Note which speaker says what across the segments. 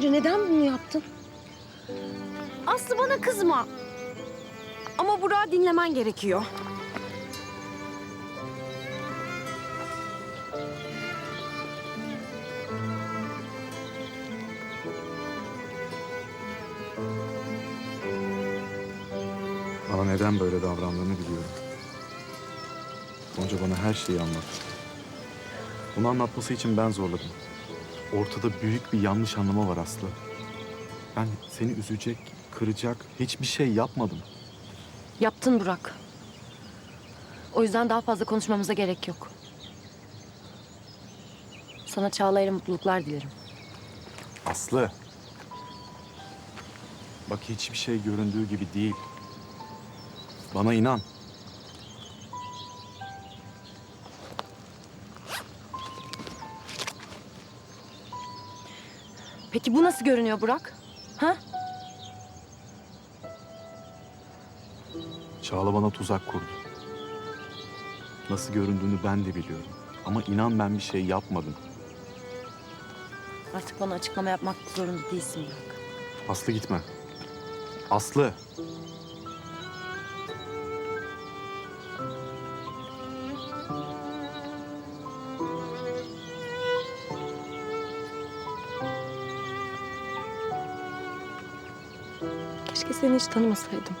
Speaker 1: neden bunu yaptın?
Speaker 2: Aslı bana kızma. Ama Burak'ı dinlemen gerekiyor.
Speaker 3: Bana neden böyle davrandığını biliyorum. Gonca bana her şeyi anlattı. Bunu anlatması için ben zorladım. Ortada büyük bir yanlış anlama var Aslı. Ben seni üzecek, kıracak hiçbir şey yapmadım.
Speaker 1: Yaptın Burak. O yüzden daha fazla konuşmamıza gerek yok. Sana Çağla'yla mutluluklar dilerim.
Speaker 3: Aslı. Bak hiçbir şey göründüğü gibi değil. Bana inan.
Speaker 1: Peki bu nasıl görünüyor Burak? Ha?
Speaker 3: Çağla bana tuzak kurdu. Nasıl göründüğünü ben de biliyorum. Ama inan ben bir şey yapmadım.
Speaker 1: Artık bana açıklama yapmak zorunda değilsin Burak.
Speaker 3: Aslı gitme. Aslı.
Speaker 1: Keşke seni hiç tanımasaydım.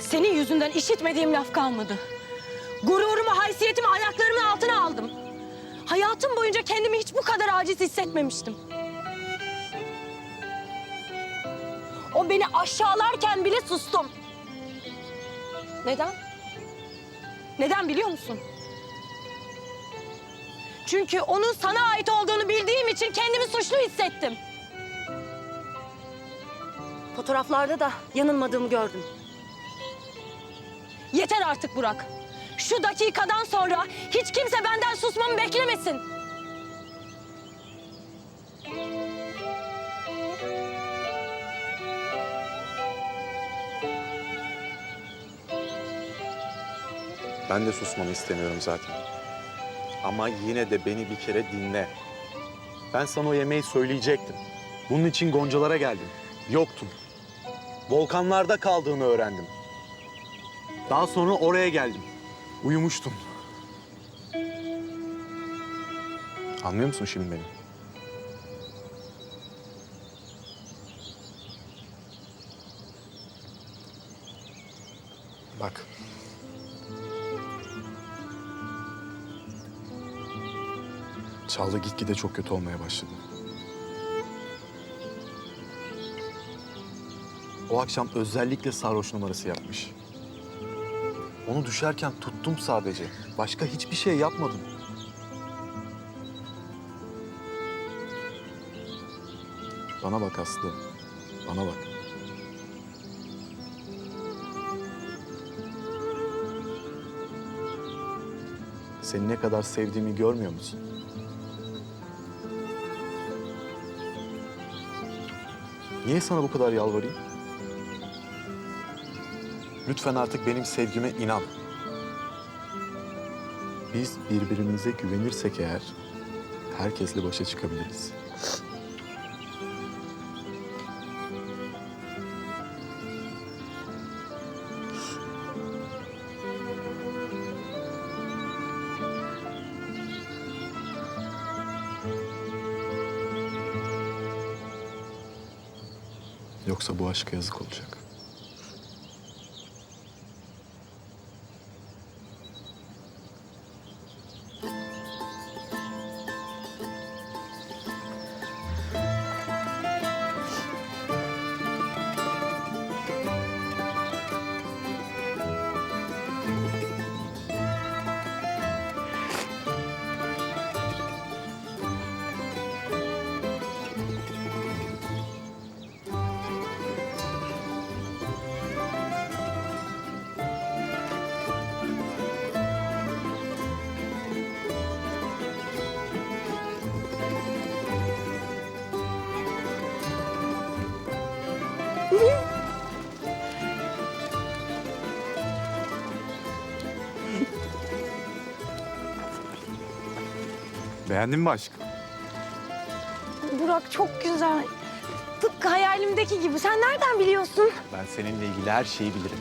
Speaker 4: Senin yüzünden işitmediğim laf kalmadı. Gururumu, haysiyetimi ayaklarımın altına aldım. Hayatım boyunca kendimi hiç bu kadar aciz hissetmemiştim. Beni aşağılarken bile sustum. Neden? Neden biliyor musun? Çünkü onun sana ait olduğunu bildiğim için kendimi suçlu hissettim. Fotoğraflarda da yanılmadığımı gördüm. Yeter artık Burak. Şu dakikadan sonra hiç kimse benden susmamı beklemesin.
Speaker 3: Ben de susmanı istemiyorum zaten. Ama yine de beni bir kere dinle. Ben sana o yemeği söyleyecektim. Bunun için Goncalara geldim. Yoktun. Volkanlarda kaldığını öğrendim. Daha sonra oraya geldim. Uyumuştum. Anlıyor musun şimdi beni? Çağla gitgide çok kötü olmaya başladı. O akşam özellikle sarhoş numarası yapmış. Onu düşerken tuttum sadece. Başka hiçbir şey yapmadım. Bana bak Aslı. Bana bak. Seni ne kadar sevdiğimi görmüyor musun? Niye sana bu kadar yalvarayım? Lütfen artık benim sevgime inan. Biz birbirimize güvenirsek eğer herkesle başa çıkabiliriz. Yoksa bu aşka yazık olacak. Beğendin mi aşkım?
Speaker 2: Burak çok güzel. Tıpkı hayalimdeki gibi. Sen nereden biliyorsun?
Speaker 3: Ben seninle ilgili her şeyi bilirim.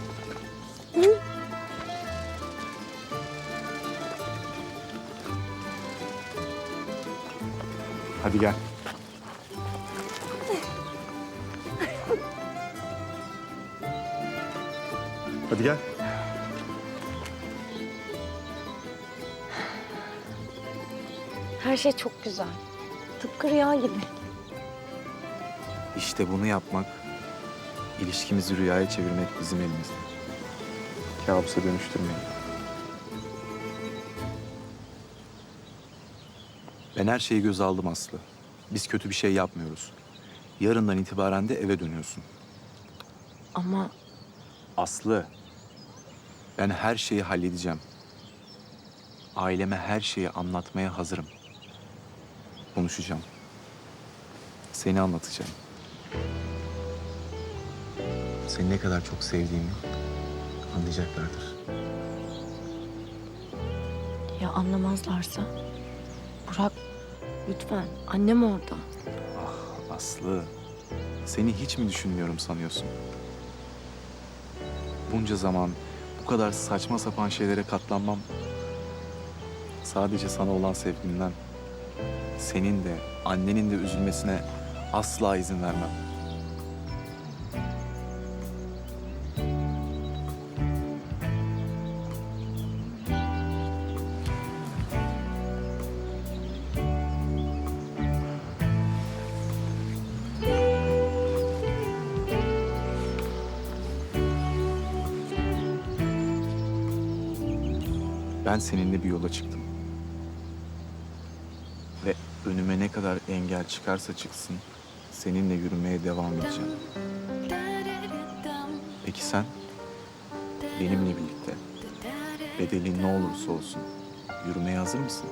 Speaker 3: Hadi gel. Hadi gel.
Speaker 2: Her şey çok güzel. Tıpkı rüya gibi.
Speaker 3: İşte bunu yapmak, ilişkimizi rüyaya çevirmek bizim elimizde. Kabusa dönüştürmeyin. Ben her şeyi göze aldım Aslı. Biz kötü bir şey yapmıyoruz. Yarından itibaren de eve dönüyorsun.
Speaker 1: Ama
Speaker 3: Aslı, ben her şeyi halledeceğim. Aileme her şeyi anlatmaya hazırım. Konuşacağım. Seni anlatacağım. Seni ne kadar çok sevdiğimi anlayacaklardır.
Speaker 1: ya anlamazlarsa? Burak lütfen annem orada.
Speaker 3: Ah Aslı, seni hiç mi düşünmüyorum sanıyorsun? Bunca zaman bu kadar saçma sapan şeylere katlanmam sadece sana olan sevgimden senin de annenin de üzülmesine asla izin vermem. Ben seninle bir yola çıktım. Önüme ne kadar engel çıkarsa çıksın seninle yürümeye devam edeceğim. Peki sen benimle birlikte bedeli ne olursa olsun yürümeye hazır mısın?